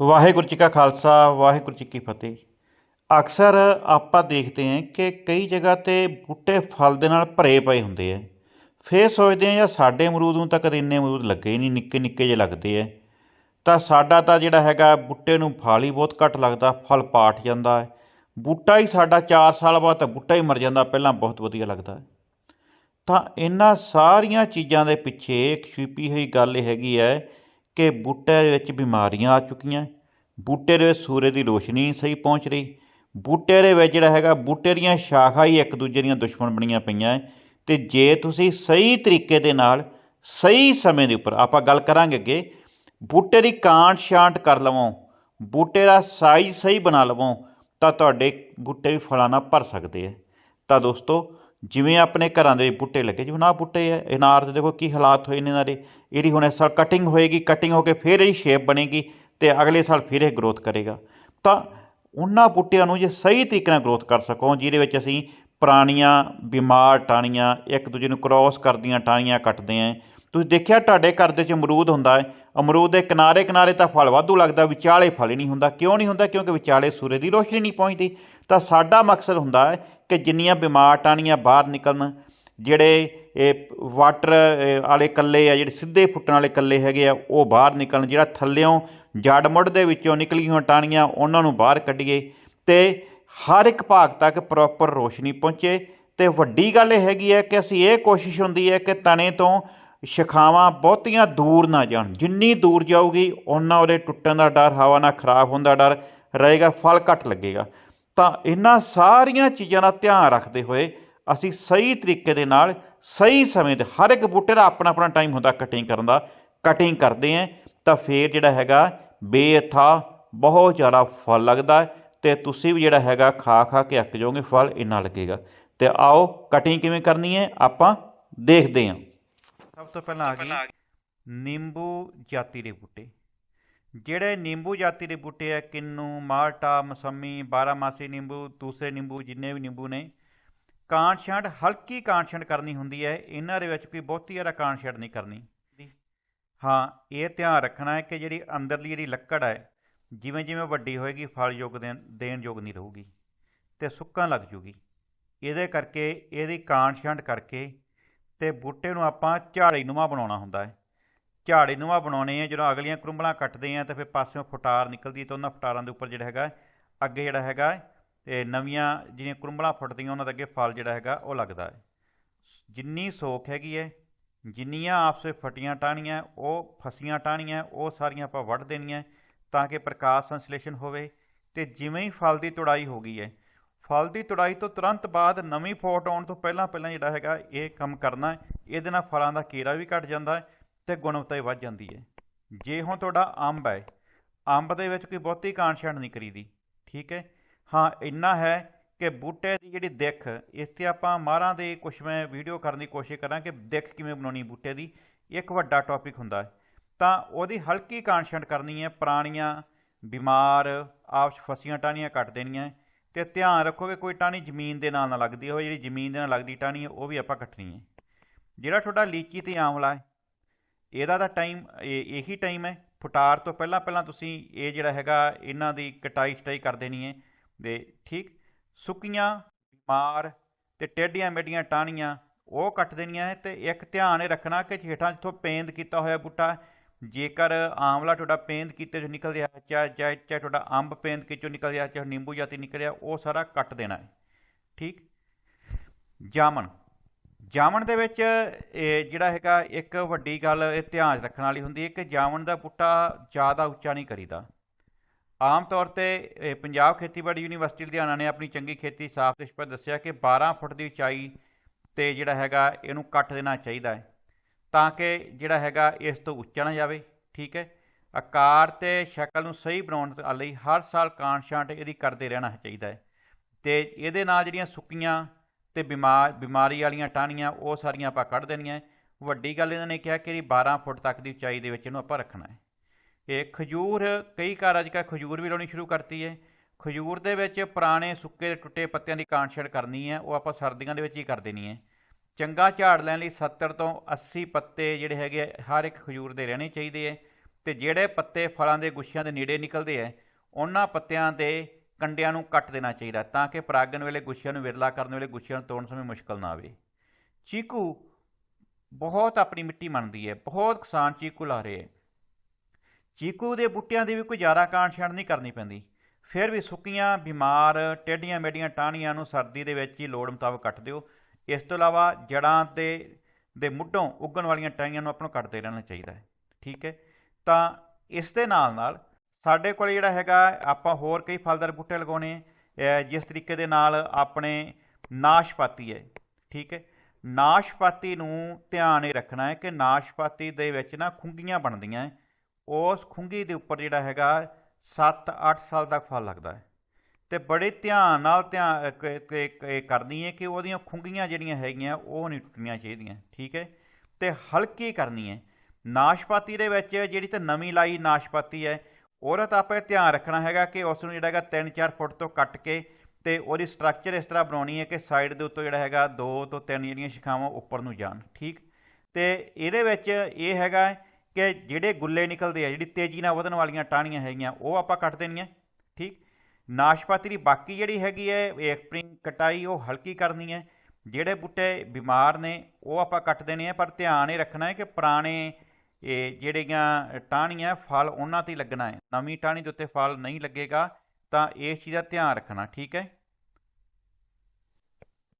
ਵਾਹਿਗੁਰੂ ਜੀ ਕਾ ਖਾਲਸਾ, ਵਾਹਿਗੁਰੂ ਜੀ ਕੀ ਫਤਿਹ। ਅਕਸਰ ਆਪਾਂ ਦੇਖਦੇ ਹਾਂ ਕਿ ਕਈ ਜਗ੍ਹਾ ਤੇ ਬੂਟੇ ਫਲ ਦੇ ਨਾਲ ਭਰੇ ਪਏ ਹੁੰਦੇ ਆ। ਫੇਰ ਸੋਚਦੇ ਹਾਂ ਜਾਂ ਸਾਡੇ ਅਮਰੂਦ ਨੂੰ ਤਾਂ ਕਦੇ ਇੰਨੇ ਅਮਰੂਦ ਲੱਗੇ ਹੀ ਨਹੀਂ ਨਿੱਕੇ ਨਿੱਕੇ ਜਿਹੇ ਲੱਗਦੇ ਆ। ਤਾਂ ਸਾਡਾ ਤਾਂ ਜਿਹੜਾ ਹੈਗਾ, ਬੂਟੇ ਨੂੰ ਫਲ ਹੀ ਬਹੁਤ ਘੱਟ ਲੱਗਦਾ, ਫਲ ਪਾਟ ਜਾਂਦਾ ਹੈ। ਬੂਟਾ ਹੀ ਸਾਡਾ 4 ਸਾਲ ਬਾਅਦ ਤਾਂ ਬੂਟਾ ਹੀ ਮਰ ਜਾਂਦਾ, ਪਹਿਲਾਂ ਬਹੁਤ ਵਧੀਆ ਲੱਗਦਾ ਤਾਂ ਇਹਨਾਂ ਸਾਰੀਆਂ ਚੀਜ਼ਾਂ ਦੇ ਪਿੱਛੇ ਇੱਕ ਛਿਪੀ ਹੋਈ ਗੱਲ ਇਹ ਹੈਗੀ ਹੈ ਕਿ ਬੂਟੇ ਦੇ ਵਿੱਚ ਬਿਮਾਰੀਆਂ ਆ ਚੁੱਕੀਆਂ। ਬੂਟੇ ਦੇ ਵਿੱਚ ਸੂਰਜ ਦੀ ਰੋਸ਼ਨੀ ਨਹੀਂ ਸਹੀ ਪਹੁੰਚ ਰਹੀ। ਬੂਟੇ ਦੇ ਵਿੱਚ ਜਿਹੜਾ ਹੈਗਾ, ਬੂਟੇ ਦੀਆਂ ਸ਼ਾਖਾ ਹੀ ਇੱਕ ਦੂਜੇ ਦੀਆਂ ਦੁਸ਼ਮਣ ਬਣੀਆਂ ਪਈਆਂ ਹੈ ਤੇ ਜੇ ਤੁਸੀਂ ਸਹੀ ਤਰੀਕੇ ਦੇ ਨਾਲ, ਸਹੀ ਸਮੇਂ ਦੇ ਉੱਪਰ ਆਪਾਂ ਗੱਲ ਕਰਾਂਗੇ ਅੱਗੇ, ਬੂਟੇ ਦੀ ਕਾਂਟ ਛਾਂਟ ਕਰ ਲਵੋ, ਬੂਟੇ ਦਾ ਸਾਈਜ਼ ਸਹੀ ਬਣਾ ਲਵੋ, ਤਾਂ ਤੁਹਾਡੇ ਬੂਟੇ ਵੀ ਫਲਾਂ ਨਾਲ ਭਰ ਸਕਦੇ ਆ ਤਾਂ ਦੋਸਤੋ ਜਿਵੇਂ ਆਪਣੇ ਘਰਾਂ ਦੇ ਬੂਟੇ ਲੱਗੇ, ਜਿਵੇਂ ਨਾ ਬੂਟੇ ਹੈ ਇਨਾਰ ਦੇ ਦੇਖੋ ਕੀ ਹਾਲਾਤ ਹੋਏ ਨੇ ਇਹਨਾਂ ਦੇ। ਇਹਦੀ ਹੁਣ ਇਸ ਸਾਲ ਕਟਿੰਗ ਹੋਏਗੀ ਕਟਿੰਗ ਹੋ ਕੇ ਫਿਰ ਇਹਦੀ ਸ਼ੇਪ ਬਣੇਗੀ ਤੇ ਅਗਲੇ ਸਾਲ ਫਿਰ ਇਹ ਗਰੋਥ ਕਰੇਗਾ। ਤਾਂ ਉਹਨਾਂ ਬੂਟਿਆਂ ਨੂੰ ਜੇ ਸਹੀ ਤਰੀਕੇ ਨਾਲ ਗਰੋਥ ਕਰ ਸਕੋ, ਜਿਹਦੇ ਵਿੱਚ ਅਸੀਂ ਪੁਰਾਣੀਆਂ ਬਿਮਾਰ ਟਾਹਣੀਆਂ, ਇੱਕ ਦੂਜੇ ਨੂੰ ਕ੍ਰਾਸ ਕਰਦੀਆਂ ਟਾਹਣੀਆਂ ਕੱਟਦੇ ਆਂ। ਤੁਸੀਂ ਦੇਖਿਆ ਤੁਹਾਡੇ ਘਰ ਦੇ ਵਿੱਚ ਅਮਰੂਦ ਹੁੰਦਾ ਹੈ, ਅਮਰੂਦ ਦੇ ਕਿਨਾਰੇ ਕਿਨਾਰੇ ਤਾਂ ਫਲ ਵਾਧੂ ਲੱਗਦਾ, ਵਿਚਾਲੇ ਫਲ ਹੀ ਨਹੀਂ ਹੁੰਦਾ। ਕਿਉਂ ਨਹੀਂ ਹੁੰਦਾ? ਕਿਉਂਕਿ ਵਿਚਾਲੇ ਸੂਰਜ ਦੀ ਰੋਸ਼ਨੀ ਨਹੀਂ ਪਹੁੰਚਦੀ। ਤਾਂ ਸਾਡਾ ਮਕਸਦ ਹੁੰਦਾ ਹੈ ਕਿ ਜਿੰਨੀਆਂ ਬਿਮਾਰ ਟਾਹਣੀਆਂ ਬਾਹਰ ਨਿਕਲਣ, ਜਿਹੜੇ ਇਹ ਵਾਟਰ ਵਾਲੇ ਕੱਲੇ ਆ, ਜਿਹੜੇ ਸਿੱਧੇ ਫੁੱਟਣ ਵਾਲੇ ਕੱਲੇ ਹੈਗੇ ਆ, ਉਹ ਬਾਹਰ ਨਿਕਲਣ, ਜਿਹੜਾ ਥੱਲਿਓਂ ਜੜ ਮੁੱਢ ਦੇ ਵਿੱਚੋਂ ਨਿਕਲੀਆਂ ਹੋਈਆਂ ਟਾਹਣੀਆਂ, ਉਹਨਾਂ ਨੂੰ ਬਾਹਰ ਕੱਢੀਏ ਤੇ ਹਰ ਇੱਕ ਭਾਗ ਤੱਕ ਪ੍ਰੋਪਰ ਰੋਸ਼ਨੀ ਪਹੁੰਚੇ। ਤੇ ਵੱਡੀ ਗੱਲ ਇਹ ਹੈਗੀ ਹੈ ਕਿ ਅਸੀਂ ਇਹ ਕੋਸ਼ਿਸ਼ ਹੁੰਦੀ ਹੈ ਕਿ ਤਣੇ ਤੋਂ ਸ਼ਾਖਾਵਾਂ ਬਹੁਤੀਆਂ ਦੂਰ ਨਾ ਜਾਣ। ਜਿੰਨੀ ਦੂਰ ਜਾਊਗੀ, ਉਹਨਾਂ ਉਹਦੇ ਟੁੱਟਣ ਦਾ ਡਰ, ਹਵਾ ਨਾਲ ਖਰਾਬ ਹੋਣ ਦਾ ਡਰ, ਰਹੇਗਾ, ਫਲ ਘੱਟ ਲੱਗੇਗਾ। ਤਾਂ ਇਹਨਾਂ ਸਾਰੀਆਂ ਚੀਜ਼ਾਂ ਦਾ ਧਿਆਨ ਰੱਖਦੇ ਹੋਏ ਅਸੀਂ ਸਹੀ ਤਰੀਕੇ ਦੇ ਨਾਲ ਸਹੀ ਸਮੇਂ ਤੇ ਹਰ ਇੱਕ ਬੂਟੇ ਦਾ ਆਪਣਾ ਆਪਣਾ ਟਾਈਮ ਹੁੰਦਾ ਕਟਿੰਗ ਕਰਨ ਦਾ। ਕਟਿੰਗ ਕਰਦੇ ਆਂ ਤਾਂ ਫੇਰ ਜਿਹੜਾ ਹੈਗਾ ਬੇਅਥਾ ਬਹੁਤ ਜ਼ਿਆਦਾ ਫਲ ਲੱਗਦਾ ਤੇ ਤੁਸੀਂ ਵੀ ਜਿਹੜਾ ਹੈਗਾ ਖਾ ਖਾ ਕੇ ਅੱਕ ਜਾਓਗੇ ਫਲ ਇੰਨਾ ਲੱਗੇਗਾ। ਤੇ ਆਓ ਕਟਿੰਗ ਕਿਵੇਂ ਕਰਨੀ ਹੈ ਆਪਾਂ ਦੇਖਦੇ ਹਾਂ ਸਭ ਤੋਂ ਪਹਿਲਾਂ ਆ ਗਈ। ਨਿੰਬੂ ਜਾਤੀ ਦੇ ਬੂਟੇ। ਜਿਹੜੇ ਨਿੰਬੂ ਜਾਤੀ ਦੇ ਬੂਟੇ ਆ ਕਿੰਨੂ ਮਾਲਟਾ ਮਸੰਮੀ ਬਾਰਾਮਾਸੀ ਨਿੰਬੂ ਦੂਸਰੇ ਨਿੰਬੂ ਜਿੰਨੇ ਵੀ ਨਿੰਬੂ ਨੇ ਕਾਂਟ ਛਾਂਟ ਹਲਕੀ ਕਾਂਟ ਛਾਂਟ ਕਰਨੀ ਹੁੰਦੀ ਹੈ। ਇਹਨਾਂ ਦੇ ਵਿੱਚ ਕੋਈ ਬਹੁਤੀ ਜ਼ਿਆਦਾ ਕਾਂਟ ਛਾਂਟ ਨਹੀਂ ਕਰਨੀ। ਹਾਂ ਇਹ ਧਿਆਨ ਰੱਖਣਾ ਹੈ ਕਿ ਜਿਹੜੀ ਅੰਦਰਲੀ ਜਿਹੜੀ ਲੱਕੜ ਹੈ ਜਿਵੇਂ ਜਿਵੇਂ ਵੱਡੀ ਹੋਏਗੀ ਫਲ ਯੋਗ ਦੇਣ ਯੋਗ ਨਹੀਂ ਰਹੂਗੀ ਤੇ ਸੁੱਕਣ ਲੱਗ ਜੂਗੀ। ਇਹਦੇ ਕਰਕੇ ਇਹਦੀ ਕਾਂਟ ਛਾਂਟ ਕਰਕੇ ਤੇ ਬੂਟੇ ਨੂੰ ਆਪਾਂ ਝਾੜੀ ਨੂੰਮਾ ਬਣਾਉਣਾ ਹੁੰਦਾ ਹੈ। ਝਾੜੀ ਨੂੰਮਾ ਬਣਾਉਣੇ ਆ, ਜਦੋਂ ਅਗਲੀਆਂ ਕਰੁੰਬਲਾਂ ਕੱਟਦੇ ਆ ਤਾਂ ਫਿਰ ਪਾਸਿਓਂ ਫੁਟਾਰ ਨਿਕਲਦੀ ਹੈ ਤਾਂ ਉਹਨਾਂ ਫੁਟਾਰਾਂ ਦੇ ਉੱਪਰ ਜਿਹੜਾ ਹੈਗਾ, ਅੱਗੇ ਜਿਹੜਾ ਹੈਗਾ, ਤੇ ਨਵੀਆਂ ਜਿਹੜੀਆਂ ਕਰੁੰਬਲਾਂ ਫੁੱਟਦੀਆਂ ਉਹਨਾਂ ਦੇ ਅੱਗੇ ਫਲ ਜਿਹੜਾ ਹੈਗਾ ਉਹ ਲੱਗਦਾ ਹੈ। ਜਿੰਨੀ ਸੋਖ ਹੈਗੀ ਹੈ, ਜਿੰਨੀਆਂ ਆਪਸੇ ਫਟੀਆਂ ਟਾਹਣੀਆਂ, ਉਹ ਫਸੀਆਂ ਟਾਹਣੀਆਂ, ਉਹ ਸਾਰੀਆਂ ਆਪਾਂ ਵੱਢ ਦੇਣੀਆਂ ਤਾਂ ਕਿ ਪ੍ਰਕਾਸ਼ ਸੰਸ਼ਲੇਸ਼ਣ ਹੋਵੇ ਤੇ ਜਿਵੇਂ ਹੀ ਫਲ ਦੀ ਤੁੜਾਈ ਹੋ ਗਈ ਹੈ, ਫਲ ਦੀ ਤੁੜਾਈ ਤੋਂ ਤੁਰੰਤ ਬਾਅਦ ਨਵੀਂ ਫੋਟ ਆਉਣ ਤੋਂ ਪਹਿਲਾਂ ਪਹਿਲਾਂ ਜਿਹੜਾ ਹੈਗਾ ਇਹ ਕੰਮ ਕਰਨਾ, ਇਹਦੇ ਨਾਲ ਫਲਾਂ ਦਾ ਕੀੜਾ ਵੀ ਘਟ ਜਾਂਦਾ ਹੈ ਤੇ ਗੁਣਵੱਤਾ ਵੀ ਵੱਧ ਜਾਂਦੀ ਹੈ। ਜੇ ਹੁਣ ਤੁਹਾਡਾ ਅੰਬ ਹੈ, ਅੰਬ ਦੇ ਵਿੱਚ ਕੋਈ ਬਹੁਤੀ ਕਾਂਟਛਾਂਟ ਨਹੀਂ ਕਰੀਦੀ, ਠੀਕ ਹੈ? ਹਾਂ, ਇੰਨਾ ਹੈ ਕਿ ਬੂਟੇ ਦੀ ਜਿਹੜੀ ਦਿੱਖ, ਇਸ ਤੇ ਆਪਾਂ ਮਾਰਾਂ ਦੇ ਕੁਛ ਮੈਂ ਵੀਡੀਓ ਕਰਨ ਦੀ ਕੋਸ਼ਿਸ਼ ਕਰਾਂ ਕਿ ਦਿੱਖ ਕਿਵੇਂ ਬਣਾਉਣੀ ਬੂਟੇ ਦੀ, ਇੱਕ ਵੱਡਾ ਟੌਪਿਕ ਹੁੰਦਾ ਹੈ। ਤਾਂ ਉਹਦੀ ਹਲਕੀ ਕਾਂਟਛਾਂਟ ਕਰਨੀ ਹੈ, ਪੁਰਾਣੀਆਂ ਬਿਮਾਰ, ਆਪਸ ਫਸੀਆਂ ਟਾਹਣੀਆਂ ਕੱਟ ਦੇਣੀਆਂ ਹੈ ਤੇ ਧਿਆਨ ਰੱਖੋ ਕਿ ਕੋਈ ਟਾਹਣੀ ਜ਼ਮੀਨ ਦੇ ਨਾਲ ਨਾ ਲੱਗਦੀ ਹੋਵੇ, ਜਿਹੜੀ ਜ਼ਮੀਨ ਦੇ ਨਾਲ ਲੱਗਦੀ ਟਾਹਣੀ ਹੈ, ਉਹ ਵੀ ਆਪਾਂ ਕੱਟਣੀ ਹੈ। ਜਿਹੜਾ ਤੁਹਾਡਾ ਲੀਚੀ ਤੇ ਆਮਲਾ ਹੈ ਇਹਦਾ ਤਾਂ ਟਾਈਮ ਇਹੀ ਟਾਈਮ ਹੈ। ਫੁਟਾਰ ਤੋਂ ਪਹਿਲਾਂ ਪਹਿਲਾਂ ਤੁਸੀਂ ਇਹ ਜਿਹੜਾ ਹੈਗਾ, ਇਹਨਾਂ ਦੀ ਕਟਾਈ ਛਟਾਈ ਕਰ ਦੇਣੀ ਹੈ। ਦੇ ਠੀਕ? ਸੁੱਕੀਆਂ ਬਿਮਾਰ ਤੇ ਟੇਢੀਆਂ ਮੇਢੀਆਂ ਟਾਹਣੀਆਂ, ਉਹ ਕੱਟ ਦੇਣੀਆਂ ਹੈ ਤੇ ਇੱਕ ਧਿਆਨ ਇਹ ਰੱਖਣਾ ਕਿ ਹੇਠਾਂ ਜਿੱਥੋਂ ਪੇਂਦ ਕੀਤਾ ਹੋਇਆ ਬੂਟਾ, ਜੇਕਰ ਆਮਲਾ ਤੁਹਾਡਾ ਪੇਂਦ ਕੀਤੇ ਚੋਂ ਨਿਕਲ ਰਿਹਾ, ਚਾਹੇ ਚਾਹੇ ਚਾਹੇ ਤੁਹਾਡਾ ਅੰਬ ਪੇਂਦ ਕੀਤੇ ਚੋਂ ਨਿਕਲ ਰਿਹਾ, ਚਾਹੇ ਨਿੰਬੂ ਜਾਤੀ ਨਿਕਲ ਰਿਹਾ ਉਹ ਸਾਰਾ ਕੱਟ ਦੇਣਾ ਹੈ। ਠੀਕ? ਜਾਮਨ ਜਾਮਣ ਦੇ ਵਿੱਚ ਇਹ ਜਿਹੜਾ ਹੈਗਾ ਇੱਕ ਵੱਡੀ ਗੱਲ ਇਹ ਧਿਆਨ ਰੱਖਣ ਵਾਲੀ ਹੁੰਦੀ ਹੈ ਕਿ ਜਾਮਣ ਦਾ ਬੂਟਾ ਜ਼ਿਆਦਾ ਉੱਚਾ ਨਹੀਂ ਕਰੀਦਾ। ਆਮ ਤੌਰ ਤੇ ਪੰਜਾਬ ਖੇਤੀਬਾੜੀ ਯੂਨੀਵਰਸਿਟੀ ਲੁਧਿਆਣਾ ਨੇ ਆਪਣੀ ਚੰਗੀ ਖੇਤੀ ਸਾਫ਼ ਦਿਸ਼ ਪਰ ਦੱਸਿਆ ਕਿ 12 ਫੁੱਟ ਦੀ ਉਚਾਈ ਤੇ ਜਿਹੜਾ ਹੈਗਾ ਇਹਨੂੰ ਕੱਟ ਦੇਣਾ ਚਾਹੀਦਾ ਹੈ ਤਾਂ ਕਿ ਜਿਹੜਾ ਹੈਗਾ ਇਸ ਤੋਂ ਉੱਚਾ ਨਾ ਜਾਵੇ, ਠੀਕ ਹੈ? ਆਕਾਰ ਤੇ ਸ਼ਕਲ ਨੂੰ ਸਹੀ ਬਣਾਉਣ ਲਈ ਹਰ ਸਾਲ ਕਾਂਟ ਛਾਂਟ ਇਹਦੀ ਕਰਦੇ ਰਹਿਣਾ ਚਾਹੀਦਾ ਹੈ ਤੇ ਇਹਦੇ ਨਾਲ ਜਿਹੜੀਆਂ ਸੁੱਕੀਆਂ ਤੇ ਬਿਮਾਰ ਬਿਮਾਰੀ ਵਾਲੀਆਂ ਟਾਹਣੀਆਂ ਉਹ ਸਾਰੀਆਂ ਆਪਾਂ ਕੱਢ ਦੇਣੀਆਂ ਵੱਡੀ ਗੱਲ ਇਹਨਾਂ ਨੇ ਕਿਹਾ ਕਿ ਇਹਦੀ 12 ਫੁੱਟ ਤੱਕ ਦੀ ਉਚਾਈ ਦੇ ਵਿੱਚ ਇਹਨੂੰ ਆਪਾਂ ਰੱਖਣਾ ਹੈ। ਇਹ ਖਜੂਰ ਕਈ ਘਰ ਅੱਜ ਕੱਲ੍ਹ ਖਜੂਰ ਵੀ ਲਾਉਣੀ ਸ਼ੁਰੂ ਕਰਤੀ ਹੈ। ਖਜੂਰ ਦੇ ਵਿੱਚ ਪੁਰਾਣੇ ਸੁੱਕੇ ਟੁੱਟੇ ਪੱਤਿਆਂ ਦੀ ਕਾਂਟਛੜ ਕਰਨੀ ਹੈ ਉਹ ਆਪਾਂ ਸਰਦੀਆਂ ਦੇ ਵਿੱਚ ਹੀ ਕਰ ਦੇਣੀ ਹੈ। ਚੰਗਾ ਝਾੜ ਲੈਣ ਲਈ 70 ਤੋਂ 80 ਪੱਤੇ ਜਿਹੜੇ ਹੈਗੇ ਆ, ਹਰ ਇੱਕ ਖਜੂਰ ਦੇ ਰਹਿਣੇ ਚਾਹੀਦੇ ਹੈ। ਤੇ ਜਿਹੜੇ ਪੱਤੇ ਫਲਾਂ ਦੇ ਗੁੱਛਿਆਂ ਦੇ ਨੇੜੇ ਨਿਕਲਦੇ ਆ ਉਹਨਾਂ ਪੱਤਿਆਂ ਦੇ ਕੰਡਿਆਂ ਨੂੰ ਕੱਟ ਦੇਣਾ ਚਾਹੀਦਾ ਤਾਂ ਕਿ ਪਰਾਗਣ ਵੇਲੇ ਗੁੱਛਿਆਂ ਨੂੰ ਵਿਰਲਾ ਕਰਨ ਵੇਲੇ ਗੁੱਛਿਆਂ ਨੂੰ ਤੋੜਨ ਸਮੇਂ ਮੁਸ਼ਕਲ ਨਾ ਆਵੇ। ਚੀਕੂ ਬਹੁਤ ਆਪਣੀ ਮਿੱਟੀ ਮੰਨਦੀ ਹੈ, ਬਹੁਤ ਕਿਸਾਨ ਚੀਕੂ ਲਾ ਰਹੇ ਹੈ। ਚੀਕੂ ਦੇ ਬੂਟਿਆਂ ਦੀ ਵੀ ਕੋਈ ਜ਼ਿਆਦਾ ਕਾਂਡ ਨਹੀਂ ਕਰਨੀ ਪੈਂਦੀ। ਫਿਰ ਵੀ ਸੁੱਕੀਆਂ, ਬਿਮਾਰ, ਟੇਢੀਆਂ ਮੇਢੀਆਂ ਟਾਹਣੀਆਂ ਨੂੰ ਸਰਦੀ ਦੇ ਵਿੱਚ ਹੀ ਲੋੜ ਮੁਤਾਬਕ ਕੱਟ ਦਿਓ। ਇਸ ਤੋਂ ਇਲਾਵਾ ਜੜਾਂ ਤੇ ਦੇ ਮੁੱਢੋਂ ਉੱਗਣ ਵਾਲੀਆਂ ਟਾਹਣੀਆਂ ਨੂੰ ਆਪਾਂ ਨੂੰ ਕੱਟਦੇ ਰਹਿਣਾ ਚਾਹੀਦਾ ਹੈ। ਠੀਕ ਹੈ? ਤਾਂ ਇਸ ਦੇ ਨਾਲ ਨਾਲ ਸਾਡੇ ਕੋਲ ਜਿਹੜਾ ਹੈਗਾ ਆਪਾਂ ਹੋਰ ਕਈ ਫਲਦਾਰ ਬੂਟੇ ਲਗਾਉਣੇ ਹੈ, ਜਿਸ ਤਰੀਕੇ ਦੇ ਨਾਲ ਆਪਣੇ ਨਾਸ਼ਪਾਤੀ ਹੈ ਠੀਕ ਹੈ? ਨਾਸ਼ਪਾਤੀ ਨੂੰ ਧਿਆਨ ਇਹ ਰੱਖਣਾ ਹੈ ਕਿ ਨਾਸ਼ਪਾਤੀ ਦੇ ਵਿੱਚ ਨਾ ਖੁੰਗੀਆਂ ਬਣਦੀਆਂ ਉਸ ਖੁੰਗੀ ਦੇ ਉੱਪਰ ਜਿਹੜਾ ਹੈਗਾ 7-8 ਸਾਲ ਤੱਕ ਫਲ ਲੱਗਦਾ ਹੈ। ਤੇ ਬੜੇ ਧਿਆਨ ਨਾਲ ਧਿਆਨ ਕਰਨੀ ਹੈ ਕਿ ਉਹਦੀਆਂ ਖੁੰਗੀਆਂ ਜਿਹੜੀਆਂ ਹੈਗੀਆਂ ਉਹ ਨਹੀਂ ਟੁੱਟਣੀਆਂ ਚਾਹੀਦੀਆਂ ਠੀਕ ਹੈ? ਤੇ ਹਲਕੀ ਕਰਨੀ ਹੈ। ਨਾਸ਼ਪਾਤੀ ਦੇ ਵਿੱਚ ਜਿਹੜੀ ਤੇ ਨਵੀਂ ਲਾਈ ਨਾਸ਼ਪਾਤੀ ਹੈ ਔਰਤ ਤਾਂ ਆਪਾਂ ਇਹ ਧਿਆਨ ਰੱਖਣਾ ਹੈਗਾ ਕਿ ਉਸ ਨੂੰ ਜਿਹੜਾ ਹੈਗਾ 3-4 ਫੁੱਟ ਤੋਂ ਕੱਟ ਕੇ ਤੇ ਉਹਦੀ ਸਟਰਕਚਰ ਇਸ ਤਰ੍ਹਾਂ ਬਣਾਉਣੀ ਹੈ ਕਿ ਸਾਈਡ ਦੇ ਉੱਤੋਂ ਜਿਹੜਾ ਹੈਗਾ 2 ਤੋਂ 3 ਜਿਹੜੀਆਂ ਸ਼ਿਖਾਵਾਂ ਉੱਪਰ ਨੂੰ ਜਾਣ, ਠੀਕ? ਤੇ ਇਹਦੇ ਵਿੱਚ ਇਹ ਹੈਗਾ ਕਿ ਜਿਹੜੇ ਗੁੱਲੇ ਨਿਕਲਦੇ ਆ, ਜਿਹੜੀ ਤੇਜ਼ੀ ਨਾਲ ਵਧਣ ਵਾਲੀਆਂ ਟਾਹਣੀਆਂ ਹੈਗੀਆਂ, ਉਹ ਆਪਾਂ ਕੱਟ ਦੇਣੀਆਂ, ਠੀਕ? ਨਾਸ਼ਪਾਤੀ ਦੀ ਬਾਕੀ ਜਿਹੜੀ ਹੈਗੀ ਹੈ ਏਕਪ੍ਰਿੰਗ ਕਟਾਈ ਉਹ ਹਲਕੀ ਕਰਨੀ ਹੈ। ਜਿਹੜੇ ਬੂਟੇ ਬਿਮਾਰ ਨੇ, ਉਹ ਆਪਾਂ ਕੱਟ ਦੇਣੇ ਆ, ਪਰ ਧਿਆਨ ਇਹ ਰੱਖਣਾ ਹੈ ਕਿ ਪੁਰਾਣੇ ਇਹ ਜਿਹੜੀਆਂ ਟਾਹਣੀਆਂ ਫਲ ਉਹਨਾਂ ਤੇ ਹੀ ਲੱਗਣਾ ਹੈ। ਨਵੀਂ ਟਾਹਣੀ ਦੇ ਉੱਤੇ ਫਲ ਨਹੀਂ ਲੱਗੇਗਾ, ਤਾਂ ਇਸ ਚੀਜ਼ ਦਾ ਧਿਆਨ ਰੱਖਣਾ, ਠੀਕ ਹੈ?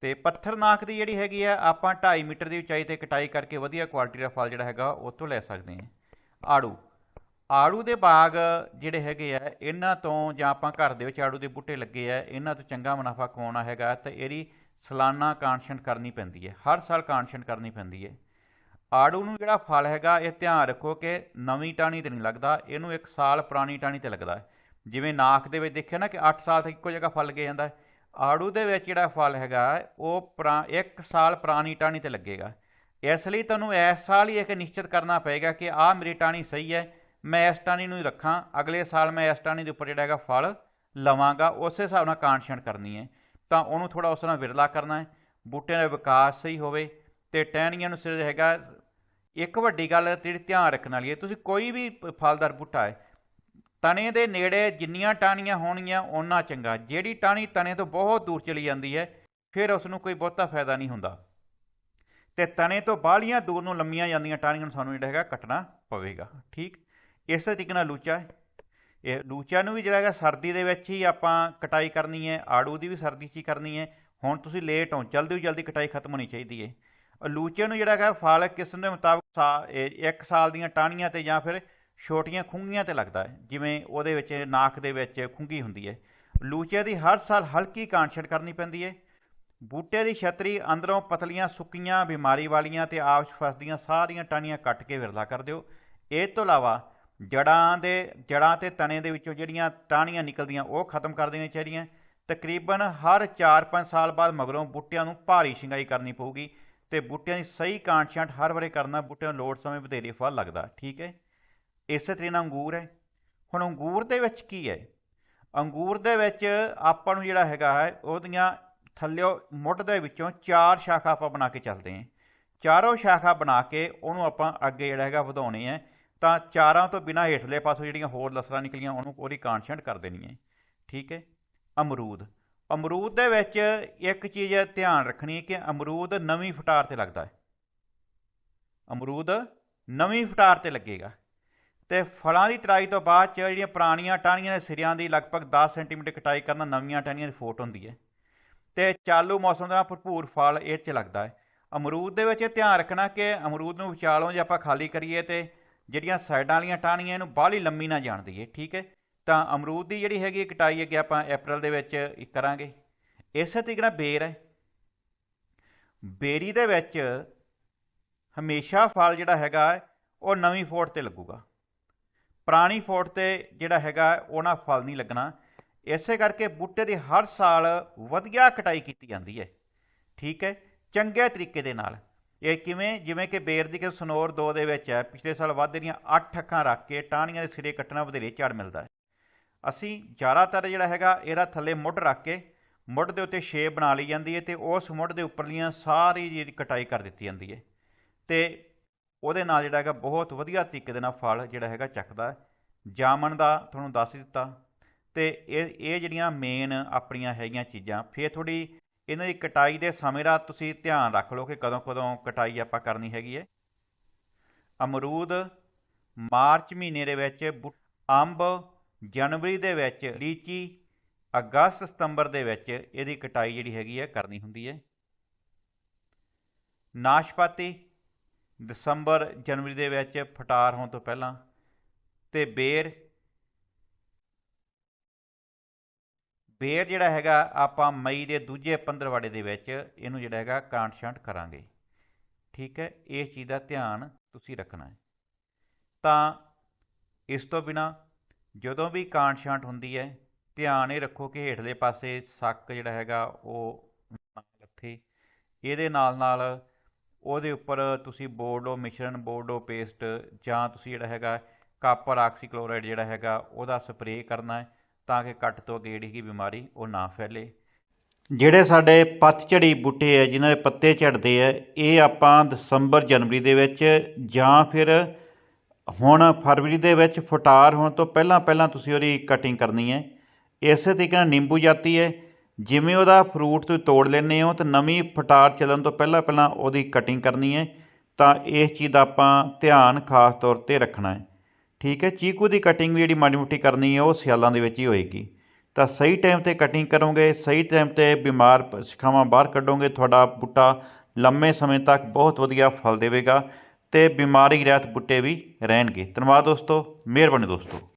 ਤੇ ਪੱਥਰ ਨਾਕ ਦੀ ਜਿਹੜੀ ਹੈਗੀ ਆ ਆਪਾਂ 2.5 ਮੀਟਰ ਦੀ ਉਚਾਈ ਤੇ ਕਟਾਈ ਕਰਕੇ ਵਧੀਆ ਕੁਆਲਿਟੀ ਦਾ ਫਲ ਜਿਹੜਾ ਹੈਗਾ, ਉਹ ਤੋਂ ਲੈ ਸਕਦੇ ਹਾਂ। ਆੜੂ। ਆੜੂ ਦੇ ਬਾਗ ਜਿਹੜੇ ਹੈਗੇ ਆ, ਇਹਨਾਂ ਤੋਂ ਜਾਂ ਆਪਾਂ ਘਰ ਦੇ ਵਿੱਚ ਆੜੂ ਦੇ ਬੂਟੇ ਲੱਗੇ ਆ, ਇਹਨਾਂ ਤੋਂ ਚੰਗਾ ਮੁਨਾਫਾ ਕਮਾਉਣਾ ਹੈਗਾ, ਤਾਂ ਇਹਦੀ ਸਾਲਾਨਾ ਕਾਂਸ਼ਣ ਕਰਨੀ ਪੈਂਦੀ ਹੈ। ਹਰ ਸਾਲ ਕਾਂਸ਼ਣ ਕਰਨੀ ਪੈਂਦੀ ਹੈ। ਆੜੂ ਨੂੰ ਜਿਹੜਾ ਫਲ ਹੈਗਾ, ਇਹ ਧਿਆਨ ਰੱਖੋ ਕਿ ਨਵੀਂ ਟਾਹਣੀ ਤੇ ਨਹੀਂ ਲੱਗਦਾ, ਇਹਨੂੰ ਇੱਕ ਸਾਲ ਪੁਰਾਣੀ ਟਾਹਣੀ ਤੇ ਲੱਗਦਾ ਹੈ। ਜਿਵੇਂ ਨਾਖ ਦੇ ਵਿੱਚ ਦੇਖਿਆ ਨਾ ਕਿ 8 ਸਾਲ ਤੱਕ ਇੱਕੋ ਜਗ੍ਹਾ ਫਲ ਲੱਗੇ ਜਾਂਦਾ ਹੈ। ਆੜੂ ਦੇ ਵਿੱਚ ਜਿਹੜਾ ਫਲ ਹੈਗਾ, ਉਹ ਪੁਰਾ, ਇੱਕ ਸਾਲ ਪੁਰਾਣੀ ਟਾਹਣੀ ਤੇ ਲੱਗੇਗਾ। ਇਸ ਲਈ ਤੁਹਾਨੂੰ ਇਸ ਸਾਲ ਹੀ ਇੱਕ ਨਿਸ਼ਚਿਤ ਕਰਨਾ ਪਏਗਾ ਕਿ ਆਹ ਮੇਰੀ ਟਾਹਣੀ ਸਹੀ ਹੈ, ਮੈਂ ਇਸ ਟਾਹਣੀ ਨੂੰ ਹੀ ਰੱਖਾਂ, ਅਗਲੇ ਸਾਲ ਮੈਂ ਇਸ ਟਾਹਣੀ ਦੇ ਉੱਪਰ ਜਿਹੜਾ ਹੈਗਾ ਫਲ ਲਵਾਂਗਾ, ਉਸੇ ਹਿਸਾਬ ਨਾਲ ਕਾਂਸ਼ਣ ਕਰਨੀ ਹੈ। ਤਾਂ ਉਹਨੂੰ ਥੋੜਾ ਉਸ ਨਾਲ ਵਿਰਲਾ ਕਰਨਾ ਹੈ, ਬੂਟਿਆਂ ਦਾ ਵਿਕਾਸ ਸਹੀ ਹੋਵੇ ਤੇ ਟਹਿਣੀਆਂ ਨੂੰ ਸਿਰ ਹੈਗਾ। ਇੱਕ ਵੱਡੀ ਗੱਲ ਜਿਹੜੀ ਧਿਆਨ ਰੱਖਣ ਵਾਲੀ ਹੈ, ਤੁਸੀਂ ਕੋਈ ਵੀ ਫਲਦਾਰ ਬੂਟਾ ਹੈ, ਤਣੇ ਦੇ ਨੇੜੇ ਜਿੰਨੀਆਂ ਟਾਹਣੀਆਂ ਹੋਣਗੀਆਂ, ਓਨਾ ਚੰਗਾ। ਜਿਹੜੀ ਟਾਹਣੀ ਤਣੇ ਤੋਂ ਬਹੁਤ ਦੂਰ ਚਲੀ ਜਾਂਦੀ ਹੈ, ਫਿਰ ਉਸ ਨੂੰ ਕੋਈ ਬਹੁਤਾ ਫਾਇਦਾ ਨਹੀਂ ਹੁੰਦਾ। ਤੇ ਤਣੇ ਤੋਂ ਬਾਹਲੀਆਂ ਦੂਰ ਨੂੰ ਲੰਮੀਆਂ ਜਾਂਦੀਆਂ ਟਾਹਣੀਆਂ ਨੂੰ ਸਾਨੂੰ ਜਿਹੜਾ ਹੈਗਾ ਕੱਟਣਾ ਪਵੇਗਾ। ਠੀਕ? ਇਸੇ ਤਰੀਕੇ ਨਾਲ ਲੂਚਾ ਹੈ। ਇਹ ਲੂਚਾ ਨੂੰ ਵੀ ਜਿਹੜਾ ਹੈਗਾ ਸਰਦੀ ਦੇ ਵਿੱਚ ਹੀ ਆਪਾਂ ਕਟਾਈ ਕਰਨੀ ਹੈ, ਆੜੂ ਦੀ ਵੀ ਸਰਦੀ 'ਚ ਹੀ ਕਰਨੀ ਹੈ। ਹੁਣ ਤੁਸੀਂ ਲੇਟ ਹੋ, ਜਲਦੀ ਤੋਂ ਜਲਦੀ ਕਟਾਈ ਖਤਮ ਹੋਣੀ ਚਾਹੀਦੀ ਹੈ। ਲੂਚੇ ਨੂੰ ਜਿਹੜਾ ਹੈਗਾ ਫਲ ਕਿਸਮ ਦੇ ਮੁਤਾਬਕ ਸਾ- ਇੱਕ ਸਾਲ ਦੀਆਂ ਟਾਹਣੀਆਂ ਤੇ ਜਾਂ ਫਿਰ ਛੋਟੀਆਂ ਖੁੰਗੀਆਂ ਤੇ ਲੱਗਦਾ ਹੈ, ਜਿਵੇਂ ਉਹਦੇ ਵਿੱਚ ਨਾਕ ਦੇ ਵਿੱਚ ਖੁੰਗੀ ਹੁੰਦੀ ਹੈ। ਲੂਚੇ ਦੀ ਹਰ ਸਾਲ ਹਲਕੀ ਕਾਂਛੜ ਕਰਨੀ ਪੈਂਦੀ ਹੈ। ਬੂਟੇ ਦੀ ਛਤਰੀ ਅੰਦਰੋਂ ਪਤਲੀਆਂ ਸੁੱਕੀਆਂ ਬਿਮਾਰੀ ਵਾਲੀਆਂ ਤੇ ਆਪਸ ਫਸਦੀਆਂ ਸਾਰੀਆਂ ਟਾਹਣੀਆਂ ਕੱਟ ਕੇ ਵਿਰਲਾ ਕਰ ਦਿਓ। ਇਹ ਤੋਂ ਇਲਾਵਾ ਜੜਾਂ ਦੇ, ਜੜਾਂ ਤੇ ਤਣੇ ਦੇ ਵਿੱਚੋਂ ਜਿਹੜੀਆਂ ਟਾਹਣੀਆਂ ਨਿਕਲਦੀਆਂ ਉਹ ਖਤਮ ਕਰ ਦੇਣੀਆਂ ਚਾਹੀਦੀਆਂ। ਤਕਰੀਬਨ ਹਰ 4-5 ਸਾਲ ਬਾਅਦ ਮਗਰੋਂ ਬੂਟਿਆਂ ਨੂੰ ਭਾਰੀ ਛਿੰਗਾਈ ਕਰਨੀ ਪਊਗੀ। ਤੇ ਬੂਟਿਆਂ ਦੀ ਸਹੀ ਕਾਂਟ-ਛਾਂਟ ਹਰ ਵਾਰੇ ਕਰਨਾ ਬੂਟਿਆਂ ਨੂੰ ਲੋੜ ਸਮੇਂ ਵਧੇਰੇ ਫਲ ਲੱਗਦਾ, ਠੀਕ ਹੈ? ਇਸੇ ਤਰੀਕੇ ਨਾਲ ਅੰਗੂਰ ਹੈ। ਹੁਣ ਅੰਗੂਰ ਦੇ ਵਿੱਚ ਕੀ ਹੈ? ਅੰਗੂਰ ਦੇ ਵਿੱਚ ਆਪਾਂ ਨੂੰ ਜਿਹੜਾ ਹੈਗਾ ਹੈ, ਉਹਦੀਆਂ ਥੱਲਿਓ ਮੁੱਢ ਦੇ ਵਿੱਚੋਂ ਚਾਰ ਸ਼ਾਖਾ ਆਪਾਂ ਬਣਾ ਕੇ ਚੱਲਦੇ ਹਾਂ। ਚਾਰੋਂ ਸ਼ਾਖਾ ਬਣਾ ਕੇ ਉਹਨੂੰ ਆਪਾਂ ਅੱਗੇ ਜਿਹੜਾ ਹੈਗਾ ਵਧਾਉਣੀ ਹੈ। ਤਾਂ ਚਾਰਾਂ ਤੋਂ ਬਿਨਾ ਹੇਠਲੇ ਪਾਸੋਂ ਜਿਹੜੀਆਂ ਹੋਰ ਲਸਰਾਂ ਨਿਕਲੀਆਂ, ਉਹਨੂੰ ਉਹਦੀ ਕਾਂਟ-ਛਾਂਟ ਕਰ ਦੇਣੀ ਹੈ। ਠੀਕ ਹੈ? ਅਮਰੂਦ। ਅਮਰੂਦ ਦੇ ਵਿੱਚ ਇੱਕ ਚੀਜ਼ ਧਿਆਨ ਰੱਖਣੀ ਕਿ ਅਮਰੂਦ ਨਵੀਂ ਫਟਾਰ ਤੇ ਲੱਗਦਾ ਹੈ। ਅਮਰੂਦ ਨਵੀਂ ਫਟਾਰ ਤੇ ਲੱਗੇਗਾ। ਤੇ ਫਲਾਂ ਦੀ ਤਰਾਈ ਤੋਂ ਬਾਅਦ ਚ ਜਿਹੜੀਆਂ ਪੁਰਾਣੀਆਂ ਟਾਹਣੀਆਂ ਦੇ ਸਿਰਿਆਂ ਦੀ ਲਗਭਗ 10 ਸੈਂਟੀਮੀਟਰ ਕਟਾਈ ਕਰਨਾ ਨਵੀਆਂ ਟਾਹਣੀਆਂ ਦੀ ਫੋਟ ਹੁੰਦੀ ਹੈ। ਤੇ ਚਾਲੂ ਮੌਸਮ ਦਾ ਭਰਪੂਰ ਫਲ ਇਹ 'ਚ ਲੱਗਦਾ ਹੈ। ਅਮਰੂਦ ਦੇ ਵਿੱਚ ਇਹ ਧਿਆਨ ਰੱਖਣਾ ਕਿ ਅਮਰੂਦ ਨੂੰ ਵਿਚਾਲੋਂ ਜੇ ਆਪਾਂ ਖਾਲੀ ਕਰੀਏ ਤੇ ਜਿਹੜੀਆਂ ਸਾਈਡਾਂ ਵਾਲੀਆਂ ਟਾਹਣੀਆਂ ਇਹਨੂੰ ਬਾਹਲੀ ਲੰਮੀ ਨਾ ਜਾਣ ਦਈਏ, ਠੀਕ ਹੈ? ਤਾਂ ਅਮਰੂਦ ਦੀ ਜਿਹੜੀ ਹੈਗੀ ਕਟਾਈ ਅੱਗੇ ਆਪਾਂ ਅਪ੍ਰੈਲ ਦੇ ਵਿੱਚ ਹੀ ਕਰਾਂਗੇ। ਇਸੇ ਤਰੀਕੇ ਨਾਲ ਬੇਰ ਹੈ। ਬੇਰੀ ਦੇ ਵਿੱਚ ਹਮੇਸ਼ਾ ਫਲ ਜਿਹੜਾ ਹੈਗਾ ਉਹ ਨਵੀਂ ਫੋਟ ਤੇ ਲੱਗੂਗਾ। ਪੁਰਾਣੀ ਫੋਟ ਤੇ ਜਿਹੜਾ ਹੈਗਾ ਹੈ, ਉਹਨਾਂ ਫਲ ਨਹੀਂ ਲੱਗਣਾ। ਇਸੇ ਕਰਕੇ ਬੂਟੇ ਦੀ ਹਰ ਸਾਲ ਵਧੀਆ ਕਟਾਈ ਕੀਤੀ ਜਾਂਦੀ ਹੈ। ਠੀਕ ਹੈ ਚੰਗੇ ਤਰੀਕੇ ਦੇ ਨਾਲ। ਇਹ ਕਿਵੇਂ? ਜਿਵੇਂ ਕਿ ਬੇਰ ਦੀ ਕਿ ਸਨੋਰ 2 ਦੇ ਵਿੱਚ ਹੈ। ਪਿਛਲੇ ਸਾਲ ਵੱਧ ਦੀਆਂ 8 ਅੱਖਾਂ ਰੱਖ ਕੇ ਟਾਹਣੀਆਂ ਦੇ ਸਿਰੇ ਕੱਟਣਾ ਵਧੇਰੇ ਝਾੜ ਮਿਲਦਾ ਹੈ। ਅਸੀਂ ਜ਼ਿਆਦਾਤਰ ਜਿਹੜਾ ਹੈਗਾ ਇਹਦਾ ਥੱਲੇ ਮੁੱਢ ਰੱਖ ਕੇ ਮੁੱਢ ਦੇ ਉੱਤੇ ਸ਼ੇਪ ਬਣਾ ਲਈ ਜਾਂਦੀ ਹੈ ਤੇ ਉਸ ਮੁੱਢ ਦੇ ਉੱਪਰਲੀਆਂ ਸਾਰੀ ਜਿਹੜੀ ਕਟਾਈ ਕਰ ਦਿੱਤੀ ਜਾਂਦੀ ਹੈ ਤੇ ਉਹਦੇ ਨਾਲ ਜਿਹੜਾ ਹੈਗਾ ਬਹੁਤ ਵਧੀਆ ਤਰੀਕੇ ਦੇ ਨਾਲ ਫਲ ਜਿਹੜਾ ਹੈਗਾ ਚੱਕਦਾ। ਜਾਮਣ ਦਾ ਤੁਹਾਨੂੰ ਦੱਸ ਦਿੱਤਾ। ਤੇ ਇਹ ਇਹ ਜਿਹੜੀਆਂ ਮੇਨ ਆਪਣੀਆਂ ਹੈਗੀਆਂ ਚੀਜ਼ਾਂ, ਫਿਰ ਥੋੜੀ ਇਹਨਾਂ ਦੀ ਕਟਾਈ ਦੇ ਸਮੇਂ ਦਾ ਤੁਸੀਂ ਧਿਆਨ ਰੱਖ ਲਓ ਕਿ ਕਦੋਂ ਕਦੋਂ ਕਟਾਈ ਆਪਾਂ ਕਰਨੀ ਹੈਗੀ ਹੈ ਅਮਰੂਦ ਮਾਰਚ ਮਹੀਨੇ ਦੇ ਵਿੱਚ ਬੁ- ਅੰਬ ਜਨਵਰੀ ਦੇ ਵਿੱਚ ਲੀਚੀ, ਅਗਸਤ ਸਤੰਬਰ ਦੇ ਵਿੱਚ ਇਹਦੀ ਕਟਾਈ ਜਿਹੜੀ ਹੈਗੀ ਹੈ ਕਰਨੀ ਹੁੰਦੀ ਹੈ। ਨਾਸ਼ਪਾਤੀ, ਦਸੰਬਰ, ਜਨਵਰੀ ਦੇ ਵਿੱਚ ਫਟਾਰ ਹੋਣ ਤੋਂ ਪਹਿਲਾਂ ਤੇ ਬੇਰ। ਬੇਰ ਜਿਹੜਾ ਹੈਗਾ, ਆਪਾਂ ਮਈ ਦੇ ਦੂਜੇ ਪੰਦਰਵਾੜੇ ਦੇ ਵਿੱਚ ਇਹਨੂੰ ਜਿਹੜਾ ਹੈਗਾ ਕਾਂਟ ਛਾਂਟ ਕਰਾਂਗੇ। ਠੀਕ ਹੈ ਇਹ ਚੀਜ਼ ਦਾ ਧਿਆਨ ਤੁਸੀਂ ਰੱਖਣਾ ਹੈ। ਤਾਂ ਇਸ ਤੋਂ ਬਿਨਾ ਜਦੋਂ ਵੀ ਕਾਂਟ ਛਾਂਟ ਹੁੰਦੀ ਹੈ, ਧਿਆਨ ਇਹ ਰੱਖੋ ਕਿ ਹੇਠਲੇ ਪਾਸੇ ਸੱਕ ਜਿਹੜਾ ਹੈਗਾ ਉਹ ਲੱਥੇ ਇਹਦੇ ਨਾਲ ਨਾਲ ਉਹਦੇ ਉੱਪਰ ਤੁਸੀਂ ਬੋਰਡੋ, ਮਿਸ਼ਰਣ ਬੋਰਡੋ ਪੇਸਟ ਜਾਂ ਤੁਸੀਂ ਜਿਹੜਾ ਹੈਗਾ ਕਾਪਰ ਆਕਸੀਕਲੋਰਾਈਡ ਜਿਹੜਾ ਹੈਗਾ ਉਹਦਾ ਸਪਰੇਅ ਕਰਨਾ ਹੈ ਤਾਂ ਕਿ ਕੱਟ ਤੋਂ ਅੱਗੇ ਜਿਹੜੀ ਹੈਗੀ ਬਿਮਾਰੀ ਉਹ ਨਾ ਫੈਲੇ। ਜਿਹੜੇ ਸਾਡੇ ਪੱਤਝੜੀ ਬੂਟੇ ਹੈ ਜਿਨ੍ਹਾਂ ਦੇ ਪੱਤੇ ਝੜਦੇ ਆ, ਇਹ ਆਪਾਂ ਦਸੰਬਰ ਜਨਵਰੀ ਦੇ ਵਿੱਚ ਜਾਂ ਫਿਰ ਹੁਣ ਫਰਵਰੀ ਦੇ ਵਿੱਚ ਫੁਟਾਰ ਹੋਣ ਤੋਂ ਪਹਿਲਾਂ ਪਹਿਲਾਂ ਤੁਸੀਂ ਉਹਦੀ ਕਟਿੰਗ ਕਰਨੀ ਹੈ। ਇਸੇ ਤਰੀਕੇ ਨਾਲ ਨਿੰਬੂ ਜਾਤੀ ਹੈ। ਜਿਵੇਂ ਉਹਦਾ ਫਰੂਟ ਤੁਸੀਂ ਤੋੜ ਲੈਂਦੇ ਹੋ ਤਾਂ ਨਵੀਂ ਫਟਾਰ ਚੱਲਣ ਤੋਂ ਪਹਿਲਾਂ ਪਹਿਲਾਂ ਉਹਦੀ ਕਟਿੰਗ ਕਰਨੀ ਹੈ। ਤਾਂ ਇਸ ਚੀਜ਼ ਦਾ ਆਪਾਂ ਧਿਆਨ ਖਾਸ ਤੌਰ ਤੇ ਰੱਖਣਾ ਹੈ। ਠੀਕ ਹੈ, ਚੀਕੂ ਦੀ ਕਟਿੰਗ ਵੀ ਜਿਹੜੀ ਮਾੜੀ ਮੋਟੀ ਕਰਨੀ ਹੈ, ਉਹ ਸਿਆਲਾਂ ਦੇ ਵਿੱਚ ਹੀ ਹੋਏਗੀ। ਤਾਂ ਸਹੀ ਟਾਈਮ ਤੇ ਕਟਿੰਗ ਕਰੋਗੇ, ਸਹੀ ਟਾਈਮ ਤੇ ਬਿਮਾਰ ਪ- ਸ਼ਿਖਾਵਾਂ ਬਾਹਰ ਕੱਢੋਗੇ, ਤੁਹਾਡਾ ਬੂਟਾ ਲੰਮੇ ਸਮੇਂ ਤੱਕ ਬਹੁਤ ਵਧੀਆ ਫਲ ਦੇਵੇਗਾ। ਤੇ ਬਿਮਾਰੀ ਰਹਿਤ ਬੂਟੇ ਵੀ ਰਹਿਣਗੇ। ਧੰਨਵਾਦ ਦੋਸਤੋ ਮਿਹਰਬਾਨੀ ਦੋਸਤੋ।